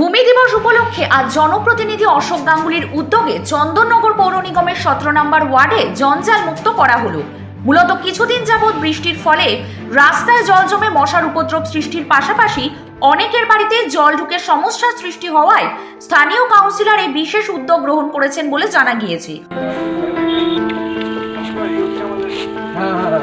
ভূমি দিবস উপলক্ষে আজ জনপ্রতিনিধি অশোক গাঙ্গুলির উদ্যোগে চন্দননগর পৌর নিগমের সতেরো নম্বর ওয়ার্ডে জঞ্জাল মুক্ত করা হলো। মূলত কিছুদিন যাবৎ বৃষ্টির ফলে রাস্তায় জল জমে মশার উপদ্রব সৃষ্টির পাশাপাশি অনেকের বাড়িতে জল ঢুকে সমস্যা সৃষ্টি হওয়ায় স্থানীয় কাউন্সিলর এই বিশেষ উদ্যোগ গ্রহণ করেছেন বলে জানা গিয়েছে। হ্যাঁ হ্যাঁ।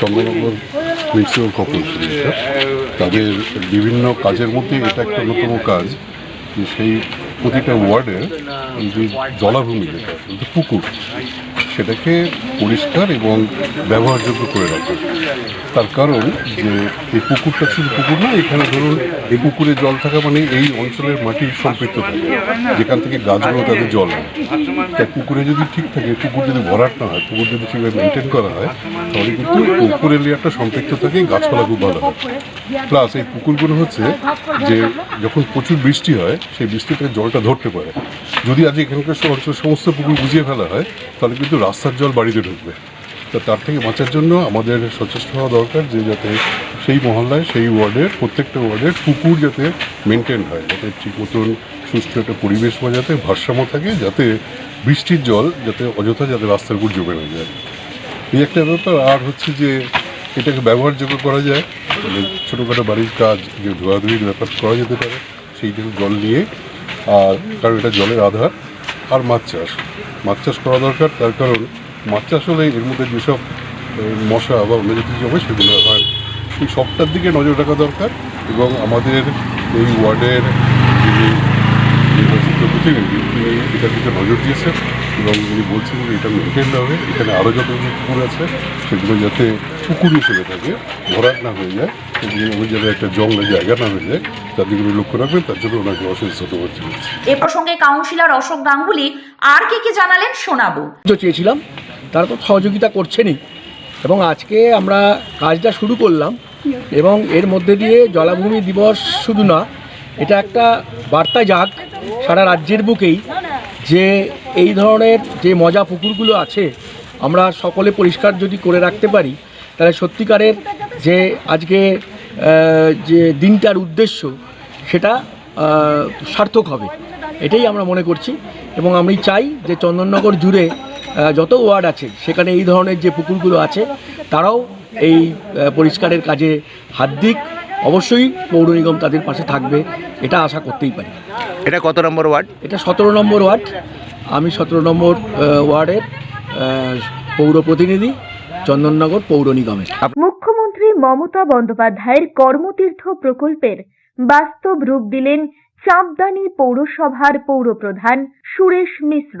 চন্দ্রনগর মিউনিসিপ্যাল কর্পোরেশনটা তাদের বিভিন্ন কাজের মধ্যে এটা একটা অন্যতম কাজ, যে সেই প্রতিটা ওয়ার্ডের যে জলাভূমি যেটা পুকুর সেটাকে পরিষ্কার এবং ব্যবহারযোগ্য করে রাখা। তার কারণ যে এই পুকুরটা শুধু পুকুর না, এখানে ধরুন এই পুকুরে জল থাকা মানে এই অঞ্চলের মাটির সম্পৃক্ত থাকে। যেখান থেকে গাছগুলো তাদের জল হয় তাই পুকুরে যদি ঠিক থাকে, পুকুর যদি ভরাট না হয়, পুকুর যদি ঠিকভাবে মেনটেন করা হয়, তাহলে কিন্তু পুকুরের লেয়ারটা সম্পৃক্ত থাকে, গাছপালা খুব ভালো হয়। প্লাস এই পুকুরগুলো হচ্ছে যে যখন প্রচুর বৃষ্টি হয়, সেই বৃষ্টি থেকে জলটা ধরতে পারে। যদি আজ এখানকার অঞ্চলের সমস্ত পুকুর বুঝিয়ে ফেলা হয়, তাহলে কিন্তু রাস্তার জল বাড়িতে ঢুকবে। তা তার থেকে বাঁচার জন্য আমাদের সচেষ্ট হওয়া দরকার যে যাতে সেই মহল্লায়, সেই ওয়ার্ডের প্রত্যেকটা ওয়ার্ডের পুকুর যাতে মেনটেন হয়, যাতে ঠিক মতন সুস্থ একটা পরিবেশ বজাতে ভারসাম্য থাকে, যাতে বৃষ্টির জল যাতে অযথা যাতে রাস্তার উপর জমে না যায়। এই একটা ব্যাপার। আর হচ্ছে যে এটাকে ব্যবহারযোগ্য করা যায় মানে ছোটোখাটো বাড়ির কাজ, যে ধোয়াধুয়ির ব্যাপার করা যেতে পারে সেই জন্য জল নিয়ে, আর কারণ এটা জলের আধার। আর মাছ চাষ মাছ চাষ করা দরকার, তার কারণ মাছ চাষ হলে এর মধ্যে যেসব মশা বা অন্য কিছু জমে সেগুলো হয়। এই সবটার দিকে নজর রাখা দরকার এবং আমাদের এই ওয়ার্ডের নির্বাচিত প্রতিনিধি, তিনি এটার দিকে নজর দিয়েছেন এবং উনি বলছেন যে এটা মেনটেন হবে এখানে আরও যত পুকুর আছে সেগুলো যাতে পুকুর হিসেবে থাকে, ভরাট না হয়ে যায় ওই একটা জঙ্গলের জায়গা না হয়ে যায় তার দিকে লক্ষ্য রাখবেন তার জন্য ওনাকে অশেষ ধন্যবাদ জানাচ্ছি এ প্রসঙ্গে কাউন্সিলর অশোক গাঙ্গুলি আর কি কি জানালেন শোনাবো? চেয়েছিলাম তারা তো সহযোগিতা করছেনই। এবং আজকে আমরা কাজটা শুরু করলাম এবং এর মধ্যে দিয়ে জলাভূমি দিবস শুধু না এটা একটা বার্তা যাক সারা রাজ্যের বুকেই যে এই ধরনের যে মজা পুকুরগুলো আছে আমরা সকলে পরিষ্কার যদি করে রাখতে পারি তাহলে সত্যিকারের যে আজকে যে দিনটার উদ্দেশ্য সেটা সার্থক হবে। এটাই আমরা মনে করছি। এবং আমি চাই যে চন্দননগর জুড়ে যত ওয়ার্ড আছে সেখানে এই ধরনের যে পুকুরগুলো আছে তারাও এই পরিষ্কারের কাজে হাত দিক। অবশ্যই পৌর নিগম তাদের পাশে থাকবে এটা আশা করতেই পারি। এটা কত নম্বর ওয়ার্ড? এটা সতেরো নম্বর ওয়ার্ড। আমি সতেরো নম্বর ওয়ার্ডের পৌর প্রতিনিধি চন্দননগর পৌর নিগমের। মুখ্যমন্ত্রী মমতা বন্দ্যোপাধ্যায়ের কর্মতীর্থ প্রকল্পের বাস্তব রূপ দিলেন চাঁদদানি পৌরসভার পৌরপ্রধান সুরেশ মিশ্র।